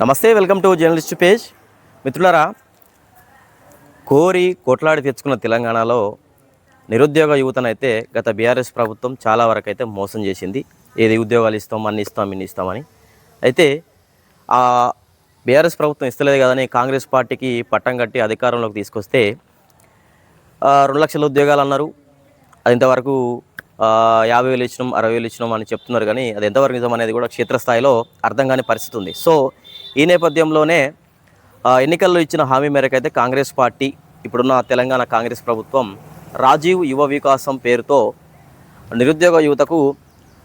నమస్తే welcome to journalist page. మిత్రులారా కోరి కొట్లాడి తెచ్చుకున్న తెలంగాణలో నిరుద్యోగ యువతనైతే గత బీఆర్ఎస్ ప్రభుత్వం చాలా వరకు అయితే మోసం చేసింది. ఏది ఉద్యోగాలు ఇస్తాం అన్ని ఇస్తాం ఇన్ని ఇస్తామని. అయితే ఆ బీఆర్ఎస్ ప్రభుత్వం ఇస్తలేదు కదని కాంగ్రెస్ పార్టీకి పట్టం కట్టి అధికారంలోకి తీసుకొస్తే రెండు లక్షల ఉద్యోగాలు అన్నారు. అది ఇంతవరకు యాభై వేలు ఇచ్చినాం అరవై వేలు ఇచ్చినాం అని చెప్తున్నారు కానీ అది ఎంతవరకు నిజం అనేది కూడా క్షేత్రస్థాయిలో అర్థం కాని పరిస్థితి ఉంది. సో ఈ నేపథ్యంలోనే ఎన్నికల్లో ఇచ్చిన హామీ మేరకు అయితే కాంగ్రెస్ పార్టీ ఇప్పుడున్న తెలంగాణ కాంగ్రెస్ ప్రభుత్వం రాజీవ్ యువ వికాసం పేరుతో నిరుద్యోగ యువతకు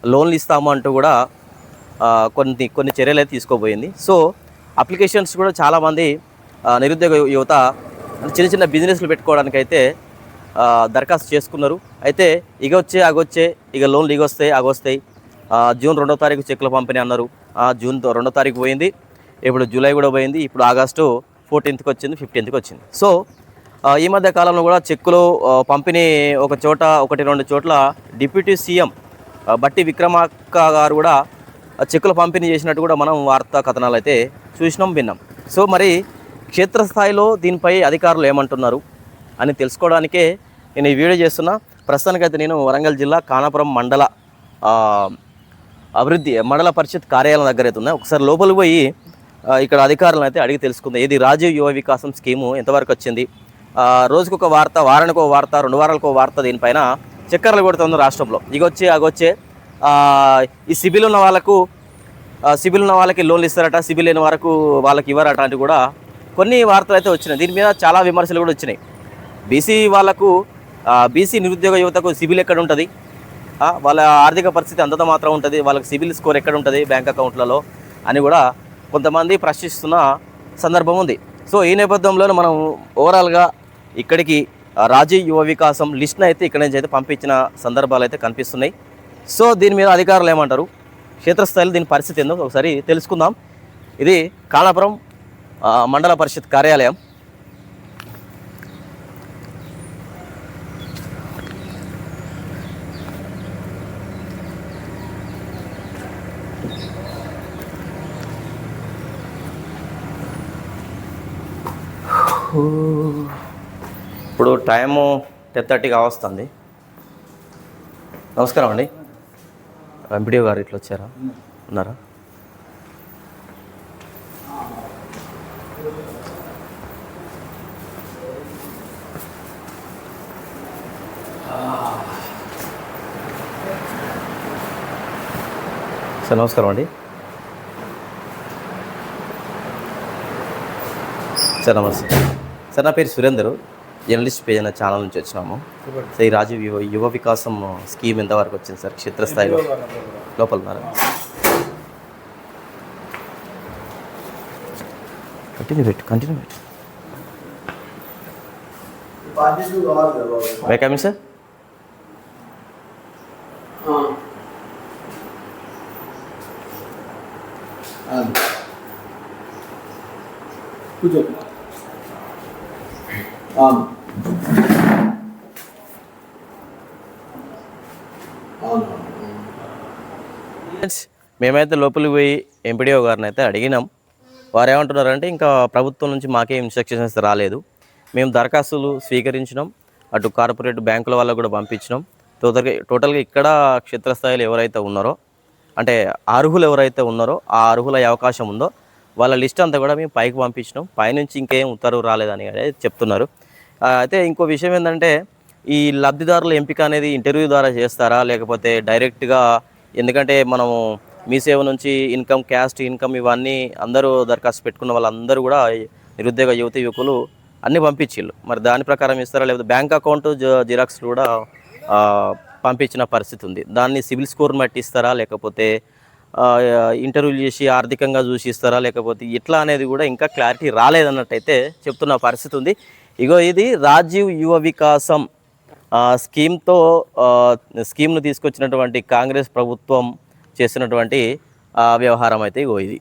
లోన్లు ఇస్తాము అంటూ కూడా కొన్ని కొన్ని చర్యలు అయితే తీసుకోబోయింది. సో అప్లికేషన్స్ కూడా చాలామంది నిరుద్యోగ యువత చిన్న చిన్న బిజినెస్లు పెట్టుకోవడానికి అయితే దరఖాస్తు చేసుకున్నారు. అయితే ఇక వచ్చే అగొచ్చే ఇక లోన్లు ఇగొస్తాయి అగొస్తాయి జూన్ రెండో తారీఖు చెక్కుల పంపిణీ అన్నారు. జూన్ రెండో తారీఖు పోయింది. ఇప్పుడు జూలై కూడా పోయింది. ఇప్పుడు ఆగస్టు ఫోర్టీన్త్కి వచ్చింది ఫిఫ్టీన్త్కి వచ్చింది. సో ఈ మధ్య కాలంలో కూడా చెక్కులు పంపిణీ ఒక చోట ఒకటి రెండు చోట్ల డిప్యూటీ సీఎం బట్టి విక్రమార్క గారు కూడా చెక్కులు చెక్కుల పంపిణీ చేసినట్టు కూడా మనం వార్తా కథనాలు అయితే చూసినాం విన్నాం. సో మరి క్షేత్రస్థాయిలో దీనిపై అధికారులు ఏమంటున్నారు అని తెలుసుకోవడానికే నేను ఈ వీడియో చేస్తున్నా. ప్రస్తుతానికైతే నేను వరంగల్ జిల్లా కానాపురం మండల అభివృద్ధి మండల పరిషత్ కార్యాలయం దగ్గర అయితే ఉన్నాయి ఒకసారి లోపలికి పోయి ఇక్కడ అధికారులను అయితే అడిగి తెలుసుకుందాం. ఇది రాజీవ్ యువ వికాసం స్కీము? ఎంతవరకు వచ్చింది? రోజుకొక వార్త వారానికి ఒక వార్త రెండు వారాలకు ఒక వార్త దీనిపైన చక్కర్లు కొడుతుంది రాష్ట్రంలో. ఇగొచ్చే అగొచ్చే ఈ సిబిల్ ఉన్న వాళ్ళకు సిబిల్ ఉన్న వాళ్ళకి లోన్లు ఇస్తారట సిబిల్ లేని వరకు వాళ్ళకి ఇవ్వరట అంటే కూడా కొన్ని వార్తలు అయితే వచ్చినాయి. దీని మీద చాలా విమర్శలు కూడా వచ్చినాయి. బీసీ వాళ్ళకు బీసీ నిరుద్యోగ యువతకు సిబిల్ ఎక్కడ ఉంటుంది? వాళ్ళ ఆర్థిక పరిస్థితి అంతంత మాత్రం ఉంటుంది. వాళ్ళకి సిబిల్ స్కోర్ ఎక్కడ ఉంటుంది బ్యాంక్ అకౌంట్లలో అని కూడా కొంతమంది ప్రశ్నిస్తున్న సందర్భం ఉంది. సో ఈ నేపథ్యంలో మనం ఓవరాల్గా ఇక్కడికి రాజీ రాజీవ్ యువ వికాసం లిస్ట్ని అయితే ఇక్కడ నుంచి అయితే పంపించిన సందర్భాలు అయితే కనిపిస్తున్నాయి. సో దీని మీద అధికారులు ఏమంటారు? క్షేత్రస్థాయిలో దీని పరిస్థితి ఏందో ఒకసారి తెలుసుకుందాం. ఇది కాణాపురం మండల పరిషత్ కార్యాలయం. ఇప్పుడు టైము టెన్ థర్టీ కావస్తుంది నమస్కారం అండి. ఎంపీడీఓ గారు ఇట్లా వచ్చారా? ఉన్నారా? సార్ నమస్కారం అండి. సార్ నమస్తే. సార్ నా పేరు సురేందర్. జర్నలిస్ట్ పేజ్ అనే ఛానల్ నుంచి వచ్చినాము. సార్ ఈ రాజీవ్ యువ యువ వికాసం స్కీమ్ ఎంతవరకు వచ్చింది సార్? క్షేత్రస్థాయిలో లోపల ఉన్నారా? కంటిన్యూ పెట్టు కంటిన్యూ పెట్టు. May coming sir? కూర్చో um, అవును. మేమైతే లోపలికి పోయి ఎంపీడీఓ గారిని అయితే అడిగినాం. వారు ఏమంటున్నారంటే ఇంకా ప్రభుత్వం నుంచి మాకే ఇన్స్ట్రక్షన్స్ రాలేదు. మేము దరఖాస్తులు స్వీకరించినాం. అటు కార్పొరేట్ బ్యాంకుల వాళ్ళకు కూడా పంపించినాం. టోటల్గా టోటల్గా ఇక్కడ క్షేత్రస్థాయిలో ఎవరైతే ఉన్నారో అంటే అర్హులు ఎవరైతే ఉన్నారో ఆ అర్హుల అవకాశం ఉందో వాళ్ళ లిస్ట్ అంతా కూడా మేము పైకి పంపించినాం. పైనుంచి ఇంకేం ఉత్తర్వు రాలేదని అనేది చెప్తున్నారు. అయితే ఇంకో విషయం ఏంటంటే ఈ లబ్ధిదారుల ఎంపిక అనేది ఇంటర్వ్యూ ద్వారా చేస్తారా? లేకపోతే డైరెక్ట్గా ఎందుకంటే మనము మీ సేవ నుంచి ఇన్కమ్ క్యాస్ట్ ఇన్కమ్ ఇవన్నీ అందరూ దరఖాస్తు పెట్టుకున్న వాళ్ళందరూ కూడా నిరుద్యోగ యువతి యువకులు అన్నీ పంపించిళ్ళు. మరి దాని ప్రకారం ఇస్తారా? లేకపోతే బ్యాంక్ అకౌంట్ జిరాక్స్ కూడా పంపించిన పరిస్థితి ఉంది. దాన్ని సివిల్ స్కోర్ బట్టి ఇస్తారా? లేకపోతే ఆ, ఇంటర్వ్యూలు చేసి ఆర్థికంగా చూసి ఇస్తారా? లేకపోతే ఇట్లా అనేది కూడా ఇంకా క్లారిటీ రాలేదన్నట్టయితే చెప్తున్న పరిస్థితి ఉంది. ఇగో ఇది రాజీవ్ యువ వికాసం స్కీమ్తో స్కీమ్ను తీసుకొచ్చినటువంటి కాంగ్రెస్ ప్రభుత్వం చేసినటువంటి వ్యవహారం అయితే ఇగో ఇది.